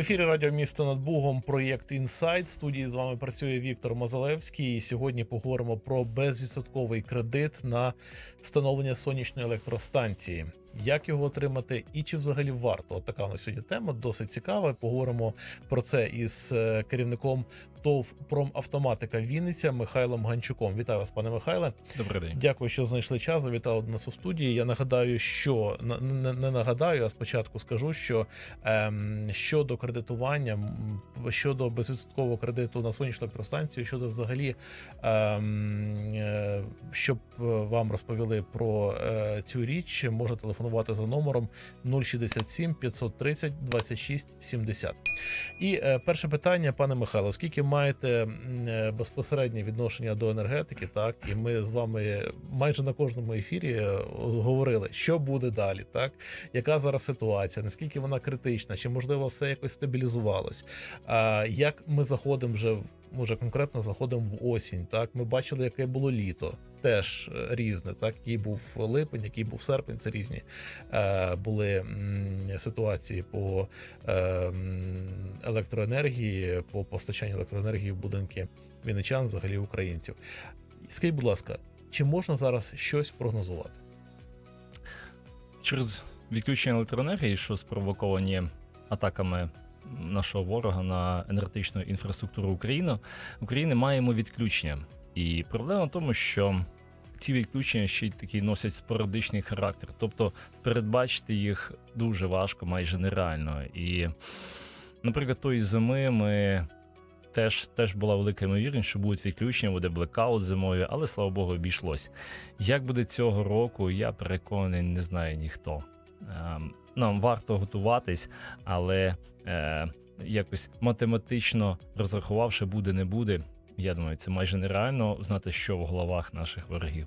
Ефірі Радіо Місто над Бугом. Проєкт Інсайт. Студії з вами працює Віктор Мозалевський. І сьогодні поговоримо про безвідсотковий кредит на встановлення сонячної електростанції. Як його отримати і чи взагалі варто? От така у нас сьогодні тема досить цікава. Поговоримо про це із е, керівником ТОВ «Промавтоматика Вінниця Михайлом Ганчуком. Вітаю вас, пане Михайле. Добрий день. Дякую, що знайшли час. Завітали до нас у студії. Я нагадаю, що не, не нагадаю, а спочатку скажу, що ем, щодо кредитування, щодо безвідсоткового кредиту на сонячну електростанцію, щодо взагалі, ем, е, щоб е, вам розповіли про е, цю річ, можна телефонувати за номером 067 530 26 70. І е, перше питання, пане Михайло, оскільки маєте е, безпосереднє відношення до енергетики, так і ми з вами майже на кожному ефірі е, говорили, що буде далі, так яка зараз ситуація, наскільки вона критична, чи можливо все якось стабілізувалось? А як ми заходимо вже в може конкретно заходимо в осінь? Так, ми бачили, яке було літо. Теж е, різне, так який був липень, який був серпень. Це різні е, були ситуації по е, електроенергії, по постачанню електроенергії в будинки вінничан, взагалі українців. Скажіть, будь ласка, чи можна зараз щось прогнозувати? Через відключення електроенергії, що спровоковані атаками нашого ворога на енергетичну інфраструктуру України, України маємо відключення. І проблема в тому, що ці відключення ще й такі носять спорадичний характер. Тобто передбачити їх дуже важко, майже нереально. І, наприклад, тої зими ми. Теж, теж була велика ймовірність, що будуть відключення, буде блекаут зимою, але слава Богу, обійшлось. Як буде цього року, я переконаний, не знає ніхто. Ем, Нам варто готуватись, але е, якось математично розрахувавши, буде, не буде. Я думаю, це майже нереально знати, що в головах наших ворогів.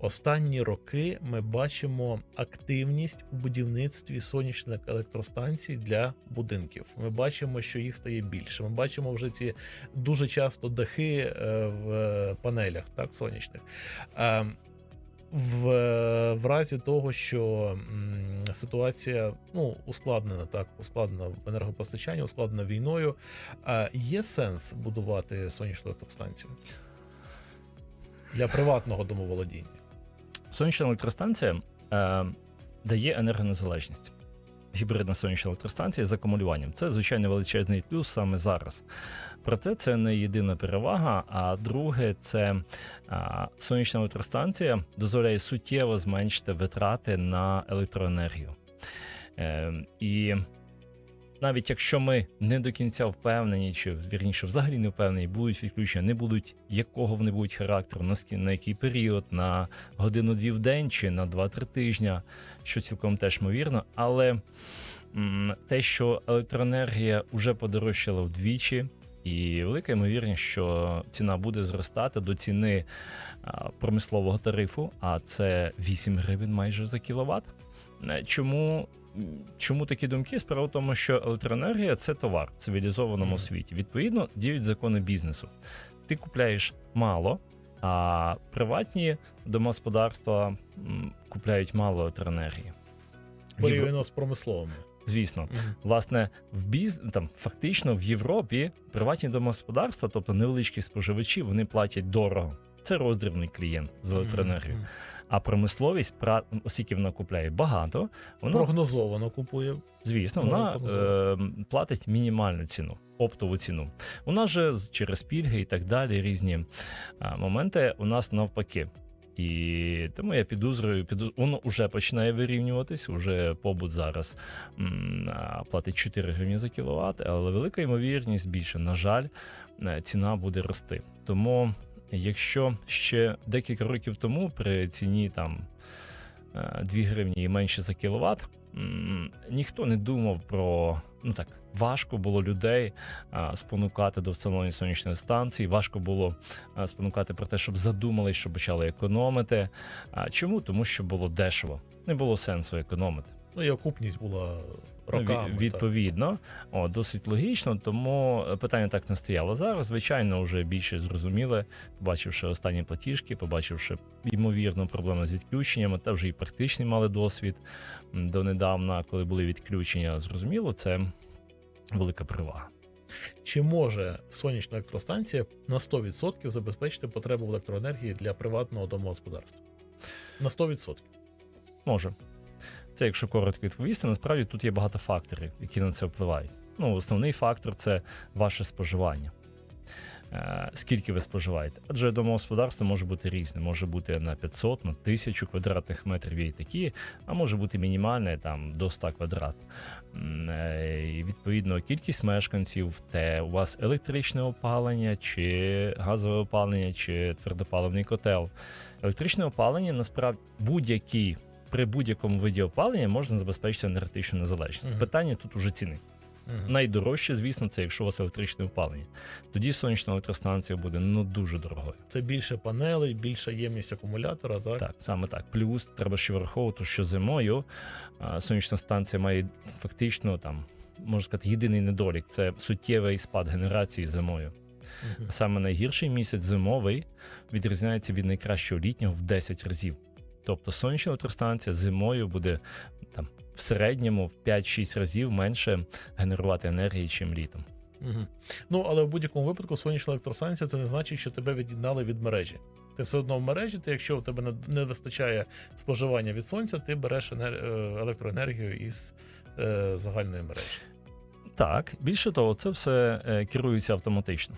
Останні роки ми бачимо активність у будівництві сонячних електростанцій для будинків. Ми бачимо, що їх стає більше. Ми бачимо вже ці дуже часто дахи е, в панелях, так сонячних. В, в разі того, що ситуація ну ускладнена, так ускладнена в енергопостачанні, ускладнена війною. А є сенс будувати сонячну електростанцію для приватного домоволодіння? Сонячна електростанція е, дає енергонезалежність. Гібридна сонячна електростанція з акумулюванням. Це звичайно величезний плюс саме зараз. Проте це не єдина перевага. А друге, це сонячна електростанція дозволяє суттєво зменшити витрати на електроенергію. Е, і навіть якщо ми не до кінця впевнені, чи вірніше взагалі не впевнені, будуть відключення, не будуть якого вони будуть характеру, на, на який період, на годину-дві в день чи на 2-3 тижня, що цілком теж ймовірно. Але те, що електроенергія вже подорожчала вдвічі, і велика ймовірність, що ціна буде зростати до ціни промислового тарифу, а це 8 гривень майже за кіловат. Е, Чому, чому такі думки? Справа в тому, що електроенергія це товар в цивілізованому Мгм. світі. Відповідно, діють закони бізнесу. Ти купляєш мало, а приватні домогосподарства купляють мало електроенергії. Порівняно з промисловими. Звісно, власне, в біз... там фактично в Європі приватні домогосподарства, тобто невеличкі споживачі, вони платять дорого. Це роздрібний клієнт з електроенергією. Мгм. А промисловість, пра- оскільки вона купляє багато, вона Прогнозовано купує. звісно вона е, платить мінімальну ціну, оптову ціну. У нас же через пільги і так далі різні моменти у нас навпаки. І тому я підозрюю, підоз... воно вже починає вирівнюватись. Уже побут зараз платить 4 гривні за кіловат, але велика ймовірність більше. На жаль, е, ціна буде рости. Тому, якщо ще декілька років тому при ціні там е, 2 гривні і менше за кіловат, ніхто не думав про ну так. Важко було людей спонукати до встановлення сонячної станції. Важко було спонукати про те, щоб задумались, щоб почали економити. Чому? Тому що було дешево, не було сенсу економити. Ну і окупність була Ну, роками. ві- відповідно, О, досить логічно, тому питання так не стояло. Зараз, звичайно, вже більше зрозуміли, побачивши останні платіжки, побачивши ймовірну проблему з відключеннями, та вже і практичний мали досвід донедавна, коли були відключення. Зрозуміло, це велика перевага. Чи може сонячна електростанція на 100% забезпечити потребу в електроенергії для приватного домогосподарства? На 100%. Може. Це якщо коротко відповісти, насправді тут є багато факторів, які на це впливають. Ну, основний фактор це ваше споживання. Е, Скільки ви споживаєте? Адже домогосподарство може бути різне. Може бути на 500, на 1000 квадратних метрів є і такі, а може бути мінімальне там до 100 квадрат. Е, І відповідно кількість мешканців, те у вас електричне опалення, чи газове опалення, чи твердопаливний котел. Електричне опалення насправді будь-який при будь-якому виді опалення можна забезпечити енергетичну незалежність. Мгм. Питання тут уже ціни. Мгм. Найдорожче, звісно, це якщо у вас електричне опалення. Тоді сонячна електростанція буде ну дуже дорогою. Це більше панелей, більша ємність акумулятора, так? Так, саме так. Плюс треба ще враховувати, що зимою а, сонячна станція має фактично там. Можна сказати, єдиний недолік це суттєвий спад генерації зимою. Мгм. Саме найгірший місяць зимовий відрізняється від найкращого літнього в 10 разів. Тобто сонячна електростанція зимою буде там в середньому в 5-6 разів менше генерувати енергії, чим літом. Мгм. Ну, але в будь-якому випадку сонячна електростанція це не значить, що тебе від'єднали від мережі. Ти все одно в мережі, ти, якщо у тебе не- не вистачає споживання від сонця, ти береш енер- е, електроенергію із е, загальної мережі. Так, більше того, це все е, керується автоматично.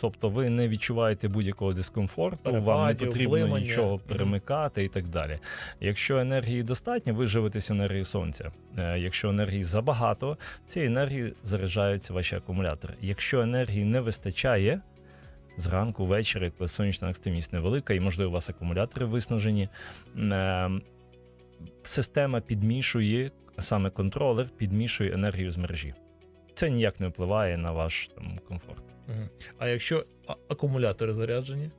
Тобто ви не відчуваєте будь-якого дискомфорту, вам не потрібно блимання. нічого перемикати і так далі. Якщо енергії достатньо, ви живетесь енергією сонця. Е, Якщо енергії забагато, цієї енергії заряджаються ваші акумулятори. Якщо енергії не вистачає, зранку, ввечері, коли сонячна активність невелика, і можливо у вас акумулятори виснажені. е, Система підмішує, саме контролер підмішує енергію з мережі. Це ніяк не впливає на ваш там, комфорт. А якщо акумулятори заряджені,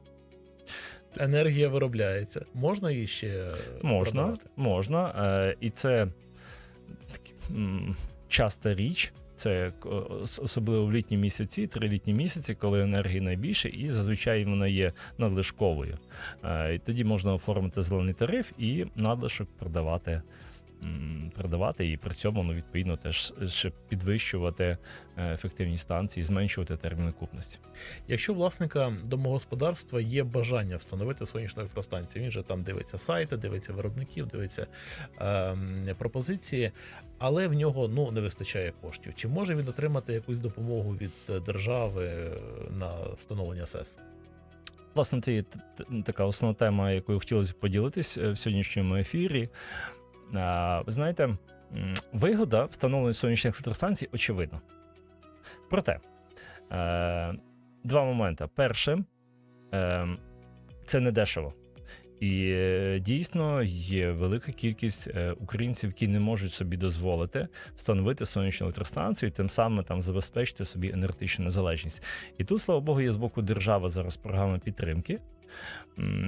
енергія виробляється, можна її ще е, Можна, продавати? можна. Е, і це часта річ. Це особливо в літні місяці, три літні місяці, коли енергії найбільше, і зазвичай вона є надлишковою. Е, і тоді можна оформити зелений тариф і надлишок продавати. Продавати і при цьому ну, відповідно теж ще підвищувати е, ефективність станції, зменшувати терміни купності. Якщо власника домогосподарства є бажання встановити сонячну електростанцію, він же там дивиться сайти, дивиться виробників, дивиться ем, пропозиції, але в нього ну не вистачає коштів. Чи може він отримати якусь допомогу від е, держави е, на встановлення СЕС? Власне, це є така основна тема, якою хотілося б поділитись е, в сьогоднішньому ефірі. Ви знаєте, вигода встановлення сонячних електростанцій очевидна. Проте, е, два моменти. Перше, е, це не дешево. І е, дійсно є велика кількість українців, які не можуть собі дозволити встановити сонячну електростанцію і тим самим там забезпечити собі енергетичну незалежність. І тут, слава Богу, є з боку держави зараз програма підтримки,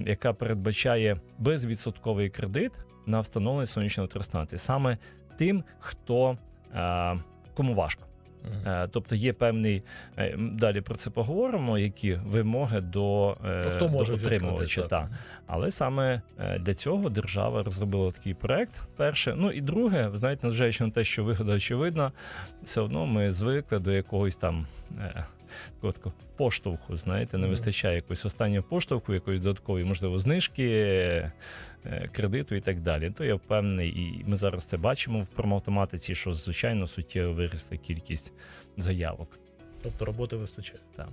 яка передбачає безвідсотковий кредит на встановлення сонячної електростанції саме тим, хто е, кому важко. Е, Тобто є певний е, далі про це поговоримо, які вимоги до, То хто може до отримувача. та. Але саме для цього держава розробила такий проект. Перше, ну і друге, ви знаєте, незважаючи на те, що вигода очевидна, все одно ми звикли до якогось там. Такого такого поштовху, знаєте, не вистачає якогось останнього поштовху, якоїсь додаткової, можливо, знижки, е, кредиту і так далі. То я впевнений, і ми зараз це бачимо в промавтоматиці, що звичайно суттєво виросла кількість заявок. Тобто роботи вистачає. Так.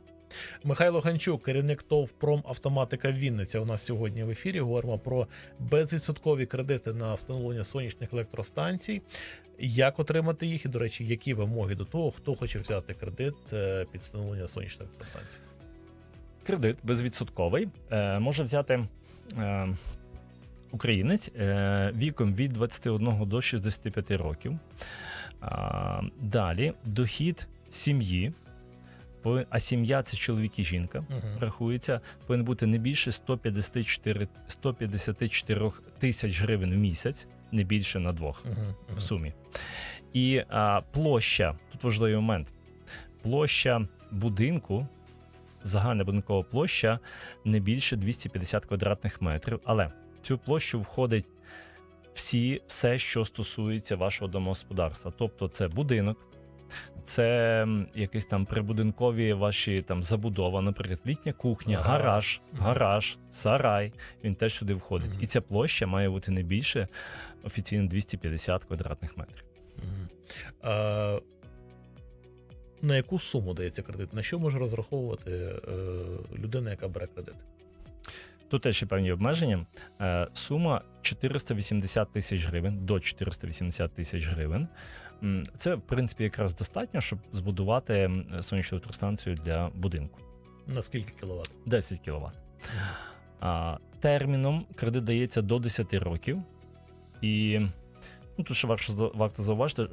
Михайло Ганчук, керівник ТОВ «Промавтоматика Вінниця. У нас сьогодні в ефірі говоримо про безвідсоткові кредити на встановлення сонячних електростанцій. Як отримати їх, і, до речі, які вимоги до того, хто хоче взяти кредит е, під встановлення сонячних електростанцій? Кредит безвідсотковий е, може взяти е, українець віком від 21 до 65 років. Далі дохід сім'ї. А сім'я це чоловік і жінка. Угу. Рахується, повинен бути не більше 154, 154 тисяч гривень в місяць, не більше на двох в сумі. І а, площа, тут важливий момент. Площа будинку, загальна будинкова площа не більше 250 квадратних метрів. Але в цю площу входить всі, все, що стосується вашого домогосподарства. Тобто, це будинок, це якісь там прибудинкові ваші там забудова, наприклад, літня кухня, Ага. гараж, гараж, сарай. Він теж сюди входить. Мгм. І ця площа має бути не більше офіційно 250 квадратних метрів. Мгм. А, на яку суму дається кредит? На що може розраховувати е, людина, яка бере кредит? Тут теж є певні обмеження. Е, Сума 480 тисяч гривень до 480 тисяч гривень. Це, в принципі, якраз достатньо, щоб збудувати сонячну електростанцію для будинку. На скільки кіловат? 10 кВт. Терміном кредит дається до 10 років. І ну, тут ще варто, варто зауважити,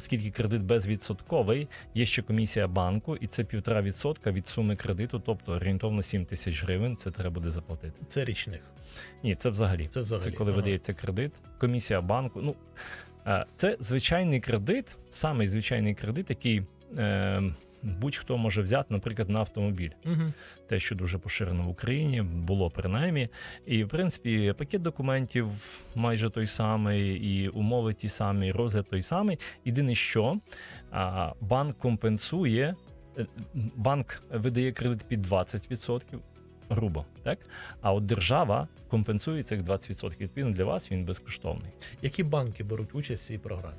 оскільки кредит безвідсотковий, є ще комісія банку, і це 1,5% від суми кредиту, тобто орієнтовно 7 тисяч гривень. Це треба буде заплатити. Це річних. Ні, це взагалі. Це взагалі. Це коли Ага. видається кредит, комісія банку. Ну, е, це звичайний кредит, самий звичайний кредит, який е, будь-хто може взяти, наприклад, на автомобіль. Мгм. Те, що дуже поширено в Україні, було принаймні. І, в принципі, пакет документів майже той самий, і умови ті самі, і розгляд той самий. Єдине, що банк компенсує, е, банк видає кредит під 20%. Грубо, так? А от держава компенсує цих 20%. Відповідно, для вас він безкоштовний. Які банки беруть участь в цій програмі?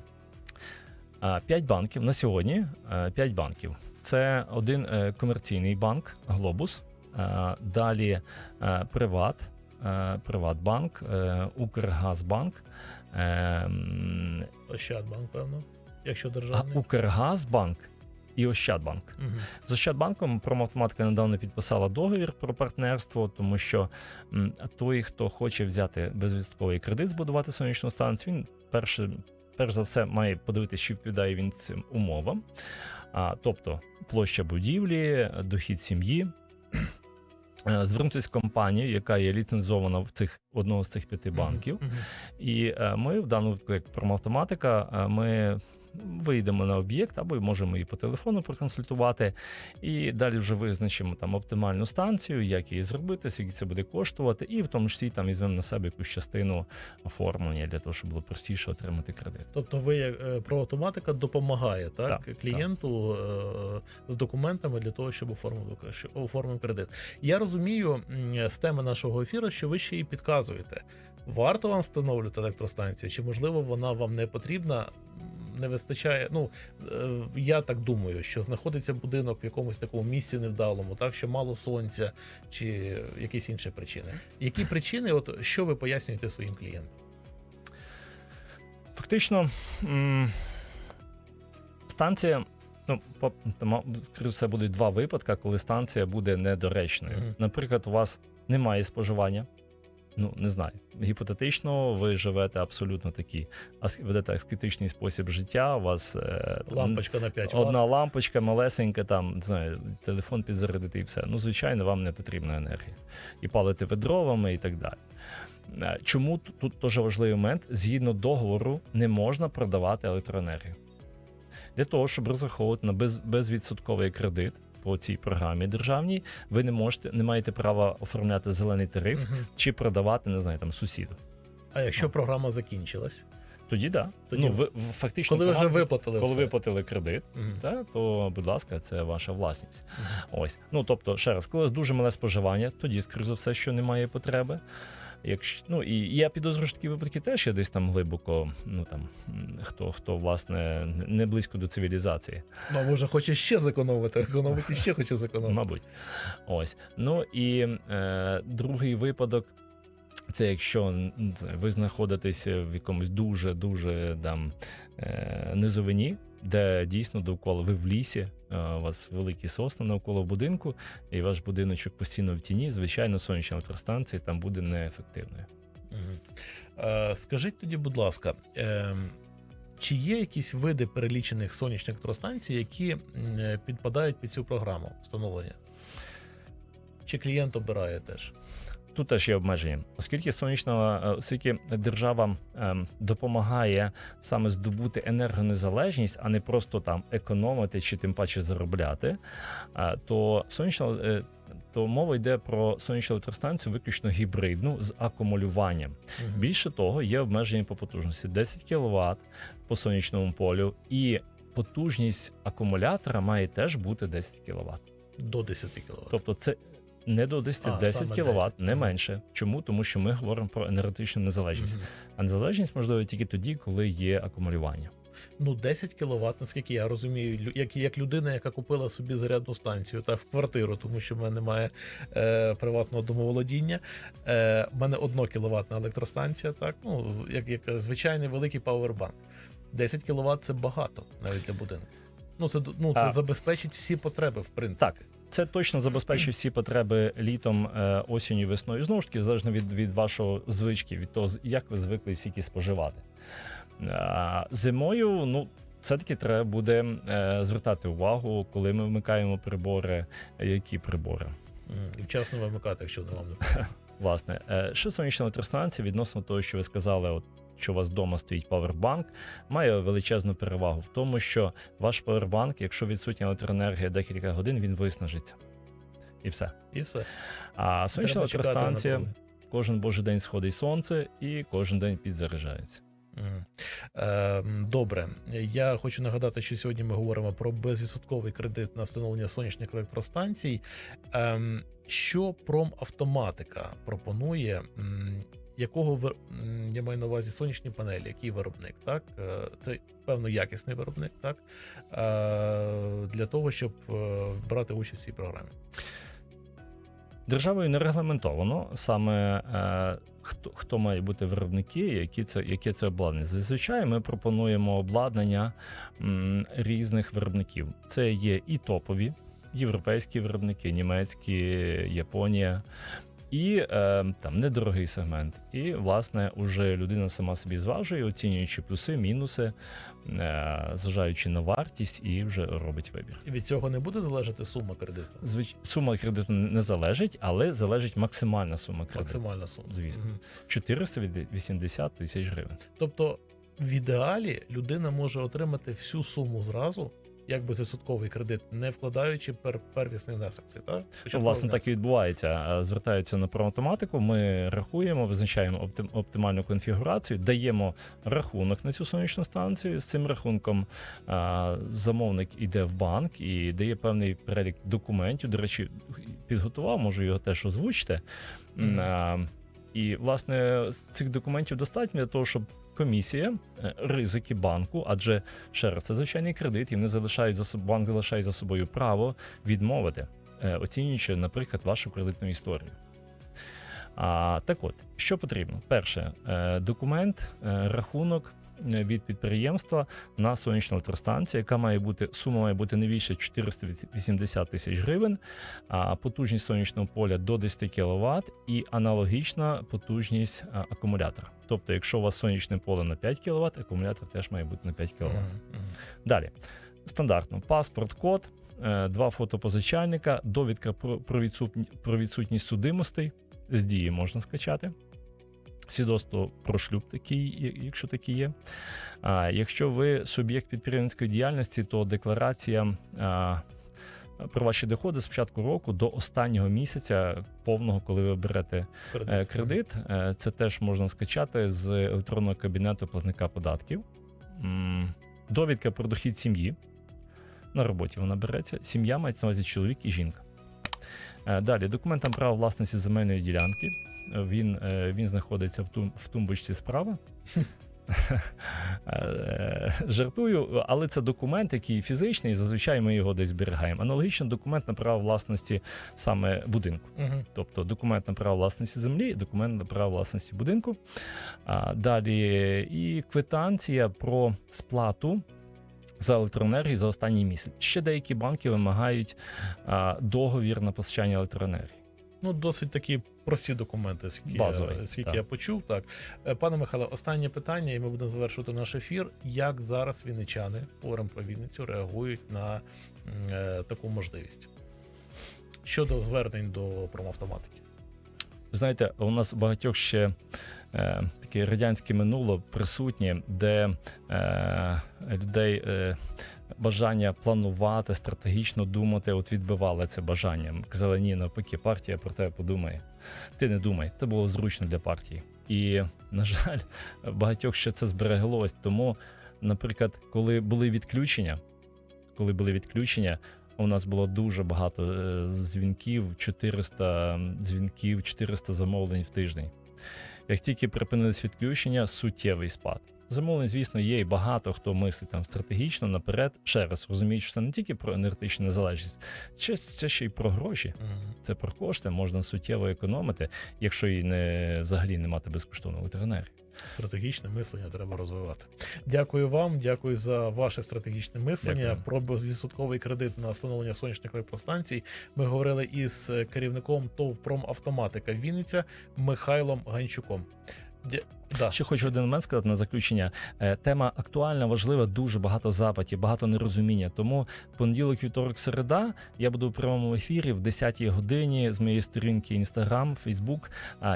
П'ять банків на сьогодні. е, П'ять банків. Це один е, комерційний банк Глобус. е, Далі е, Приват, Приватбанк, Укргазбанк. Ощадбанк, певно, якщо А. Укргазбанк і Ощадбанк. Мгм. З Ощадбанком промавтоматика недавно підписала договір про партнерство, тому що той, хто хоче взяти безвідсотковий кредит, збудувати сонячну станцію, він перше, перш за все має подивитися, чи відповідає він цим умовам. А, тобто площа будівлі, дохід сім'ї. Е, Звернутися в компанію, яка є ліцензована в цих одного з цих п'яти банків, Мгм. і е, ми в даному випадку, як промавтоматика, е, ми вийдемо на об'єкт або можемо і по телефону проконсультувати. І далі вже визначимо там оптимальну станцію, як її зробити, скільки це буде коштувати, і в тому числі там візьмемо на себе якусь частину оформлення для того, щоб було простіше отримати кредит. Тобто ви як е, проавтоматика допомагає так, Так, клієнту е, з документами для того, щоб оформив, оформив кредит. Я розумію з теми нашого ефіру, що ви ще і підказуєте. Варто вам встановлювати електростанцію, чи можливо вона вам не потрібна? Не вистачає. Ну е, я так думаю, що знаходиться будинок в якомусь такому місці невдалому, так що мало сонця, чи якісь інші причини. Які причини, от що ви пояснюєте своїм клієнтам? Фактично, станція. Ну, скоріше все, будуть два випадки, коли станція буде недоречною. Наприклад, у вас немає споживання. Ну, не знаю. Гіпотетично, ви живете абсолютно ас- ведете аскетичний спосіб життя. У вас е, Лампочка на 5 одна лампочка малесенька, там не знаю, телефон підзарядити і все. Ну, звичайно, вам не потрібна енергія. І палити ви дровами і так далі. Е, Чому тут, тут теж важливий момент? Згідно договору, не можна продавати електроенергію. Для того, щоб розраховувати на без, безвідсотковий кредит по цій програмі державній, ви не можете, не маєте права оформляти зелений тариф Мгм. чи продавати, не знаю, там сусіду. А якщо Ну. програма закінчилась, Тоді. Да. Тоді ну, ви, фактично, коли ви вже виплатили коли все. виплатили кредит, Мгм. та, то, будь ласка, це ваша власність. Мгм. Ось. Ну, тобто, ще раз, коли дуже мале споживання, тоді, скоріш за все, що немає потреби. Якщо, ну, і я підозрюю, що такі випадки теж є десь там глибоко, ну там, хто, хто власне, не близько до цивілізації. Ну, а може хоче ще зекономити, економити ще хоче зекономити. Мабуть. Ось. Ну і е, другий випадок. Це якщо ви знаходитесь в якомусь дуже-дуже там е, низовині, де дійсно довкола ви в лісі, е, у вас великі сосни навколо будинку, і ваш будиночок постійно в тіні, звичайно, сонячна електростанція там буде неефективною. Е, Скажіть тоді, будь ласка, ем, чи є якісь види перелічених сонячних електростанцій, які підпадають під цю програму встановлення? Чи клієнт обирає теж? Тут теж є обмеження, оскільки сонячна, е, оскільки держава ем, допомагає саме здобути енергонезалежність, а не просто там економити чи тим паче заробляти, е, то сонячна е, то мова йде про сонячну електростанцію виключно гібридну з акумулюванням. Мгм. Більше того, є обмеження по потужності 10 кВт по сонячному полю і потужність акумулятора має теж бути 10 кВт. До 10 кВт. Тобто це не до 10, А, 10 кВт, 10. не менше. Чому? Тому що ми говоримо про енергетичну незалежність. А незалежність можлива тільки тоді, коли є акумулювання. Ну, 10 кВт, наскільки я розумію, як, як людина, яка купила собі зарядну станцію та в квартиру, тому що в мене немає е, приватного домоволодіння. Е, в мене 1 кВт електростанція, так, ну, як, як звичайний великий пауербанк. 10 кВт це багато навіть для будинку. Ну, це, ну, це А. забезпечить всі потреби, в принципі. Так. Це точно забезпечує всі потреби літом, е, осінню, весною. Знову ж таки, залежно від, від вашого звички, від того, як ви звикли скільки споживати. Зимою, ну. Все-таки треба буде е, звертати увагу, коли ми вмикаємо прибори, е, які прибори. І вчасно вимикати, якщо не вам не Власне, е, ще сонячна електростанція відносно того, що ви сказали, от що у вас вдома стоїть павербанк, має величезну перевагу в тому, що ваш павербанк, якщо відсутня електроенергія декілька годин, він виснажиться. І все. І все. А сонячна електростанція кожен божий день сходить сонце і кожен день підзаряджається. Е, Добре, я хочу нагадати, що сьогодні ми говоримо про безвідсотковий кредит на встановлення сонячних електростанцій. Ем, Що промавтоматика пропонує? Якого я маю на увазі сонячні панелі, який виробник? Так, Е, це певно якісний виробник, так Е, для того, щоб е, брати участь в цій програмі. Державою не регламентовано саме хто, хто має бути виробники, які це, яке це обладнання. Зазвичай ми пропонуємо обладнання різних виробників. Це є і топові європейські виробники, німецькі, Японія. І е, там недорогий сегмент. І, власне, уже людина сама собі зважує, оцінюючи плюси, мінуси, е, зважаючи на вартість, і вже робить вибір. І від цього не буде залежати сума кредиту. Звич... Сума кредиту не залежить, але залежить максимальна сума кредиту. Максимальна сума. Звісно. Мгм. 480 тисяч гривень. Тобто, в ідеалі людина може отримати всю суму зразу, як безвідсотковий кредит, не вкладаючи пер, первісний внесок. Це так? Ну, власне, так і відбувається. Звертаються на проматематику. Ми рахуємо, визначаємо оптим- оптимальну конфігурацію, даємо рахунок на цю сонячну станцію. З цим рахунком а, замовник іде в банк і дає певний перелік документів. До речі, підготував, можу його теж озвучити. Мгм. А, і, власне, цих документів достатньо для того, щоб комісія, е, ризики банку, адже ще раз, це звичайний кредит, і вони залишають за собою, банк залишає за собою право відмовити, е, оцінюючи, наприклад, вашу кредитну історію. А, так от, що потрібно? Перше, е, документ, рахунок від підприємства на сонячну електростанцію, яка має бути сума має бути не більше 480 тисяч гривень, а потужність сонячного поля до 10 кВт і аналогічна потужність акумулятора. Тобто, якщо у вас сонячне поле на 5 кВт, акумулятор теж має бути на 5 кВт. Мгм, мгм. Далі. Стандартно. Паспорт, код, е, два фотопозичальника, довідка про відсутність судимостей. З дії можна скачати. Свідоцтво про шлюб, такий, якщо такі є. А, якщо ви суб'єкт підприємницької діяльності, то декларація а, про ваші доходи з початку року до останнього місяця повного, коли ви берете Е, Кредит е, це теж можна скачати з електронного кабінету платника податків. Довідка про дохід сім'ї. На роботі вона береться. Сім'я мається на увазі чоловік і жінка. Е, Далі документ на право власності земельної ділянки. Е, Він, е, він знаходиться в, тум, в тумбочці справа. Е, Жартую, але це документ, який фізичний, і зазвичай ми його десь зберігаємо. Аналогічно документ на право власності саме будинку. Мгм. Тобто документ на право власності землі, документ на право власності будинку. А, далі і квитанція про сплату за електроенергію за останній місяць. Ще деякі банки вимагають а, договір на постачання електроенергії. Ну, досить такі прості документи, скільки, Базові, я, скільки так. я почув. Так, Е, пане Михайло, останнє питання, і ми будемо завершувати наш ефір. Як зараз вінничани, говоримо про Вінницю, реагують на е, таку можливість? Щодо звернень до промавтоматики? Знаєте, у нас багатьох ще е, таке радянське минуло присутнє, де е, людей е, бажання планувати, стратегічно думати, от відбивали це бажання. Казали, ні, навпаки, партія про тебе подумає. Ти не думай, це було зручно для партії. І, на жаль, багатьох ще це збереглось. Тому наприклад, коли були відключення, коли були відключення, у нас було дуже багато е, дзвінків, 400 дзвінків, 400 замовлень в тиждень. Як тільки припинились відключення, суттєвий спад. Замовлень, звісно, є і багато хто мислить там стратегічно наперед. Ще раз розуміють, що це не тільки про енергетичну незалежність, це, це ще й про гроші. Це про кошти, можна суттєво економити, якщо і не взагалі не мати безкоштовну електроенергії. Стратегічне мислення треба розвивати. Дякую вам, дякую за ваше стратегічне мислення. Дякую. Про безвідсотковий кредит на встановлення сонячних електростанцій. Ми говорили із керівником ТОВ «Промавтоматика» Вінниця Михайлом Ганчуком. Дя- Да. Ще хочу один момент сказати на заключення. Е, Тема актуальна, важлива, дуже багато запитів, багато нерозуміння. Тому понеділок, вівторок, середа я буду у прямому ефірі в 10-й годині з моєї сторінки Instagram, Facebook,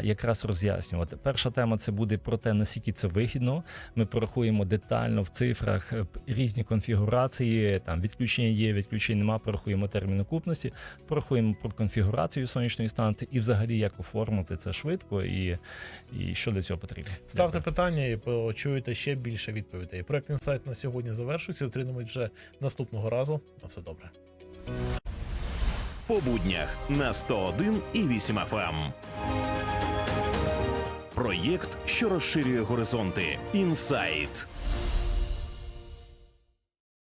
якраз роз'яснювати. Перша тема це буде про те, наскільки це вигідно. Ми порахуємо детально в цифрах е, різні конфігурації. Там відключення є, відключення нема. Порахуємо термін окупності, порахуємо про конфігурацію сонячної станції і взагалі як оформити це швидко і, і що для цього потрібно. Ставте Дякую. питання і почуєте ще більше відповідей. Проект інсайт на сьогодні завершується. Зустрінемось вже наступного разу. На все добре. по буднях на 101 і 8 FM. Проєкт, що розширює горизонти. Інсайт.